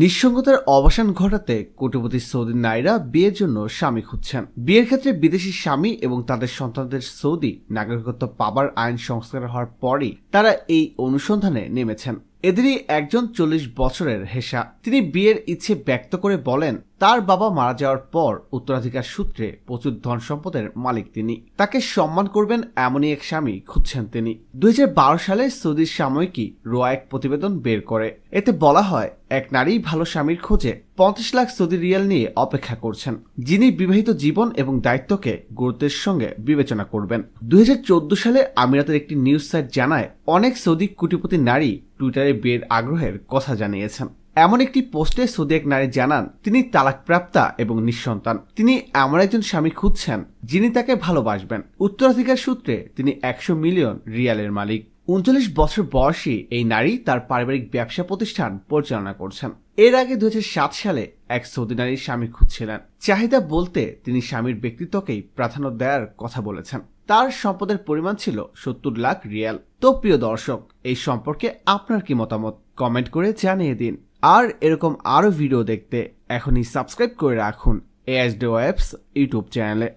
নিঃসঙ্গতার অবসান ঘটাতে কোটিপতি সৌদি নারীরা বিয়ের জন্য স্বামী খুঁজছেন। বিয়ের ক্ষেত্রে বিদেশি স্বামী এবং তাদের সন্তানদের সৌদি নাগরিকত্ব পাবার আইন সংস্কার হওয়ার পরই তারা এই অনুসন্ধানে নেমেছেন। এদেরই একজন চল্লিশ বছরের হেসা। তিনি বিয়ের ইচ্ছে ব্যক্ত করে বলেন, তার বাবা মারা যাওয়ার পর উত্তরাধিকার সূত্রে প্রচুর ধন সম্পদের মালিক তিনি। তাকে সম্মান করবেন এমনই এক স্বামী খুঁজছেন তিনি। দুই হাজার বারো সালে সৌদির সাময়িকী রোয়া এক প্রতিবেদন বের করে। এতে বলা হয়, এক নারী ভালো স্বামীর খোঁজে পঞ্চাশ লাখ সৌদি রিয়াল নিয়ে অপেক্ষা করছেন, যিনি বিবাহিত জীবন এবং দায়িত্বকে গুরুত্বের সঙ্গে বিবেচনা করবেন। দুই হাজার চোদ্দ সালে আমিরাতের একটি নিউজ সাইট জানায়, অনেক সৌদি কুটিপতি নারী টুইটারে বিয়ের আগ্রহের কথা জানিয়েছেন। এমন একটি পোস্টে সৌদি এক নারী জানান, তিনি তালাকপ্রাপ্তা এবং নিঃসন্তান। তিনি এমন একজন স্বামী খুঁজছেন যিনি তাকে ভালোবাসবেন। উত্তরাধিকার সূত্রে তিনি একশো মিলিয়ন রিয়ালের মালিক। উনচল্লিশ বছর বয়সী এই নারী তার পারিবারিক ব্যবসা প্রতিষ্ঠান পরিচালনা করছেন। এর আগে দুই হাজার সাত সালে এক সৌদি নারীর স্বামী খুঁজছিলেন। চাহিদা বলতে তিনি স্বামীর ব্যক্তিত্বকেই প্রাধান্য দেওয়ার কথা বলেছেন। তার সম্পদের পরিমাণ ছিল সত্তর লাখ রিয়াল। তো প্রিয় দর্শক, এই সম্পর্কে আপনার কি মতামত? কমেন্ট করে জানিয়ে দিন। আর এরকম আরও ভিডিও দেখতে এখনই সাবস্ক্রাইব করে রাখুন এএসডি ওয়েবস ইউটিউব চ্যানেলে।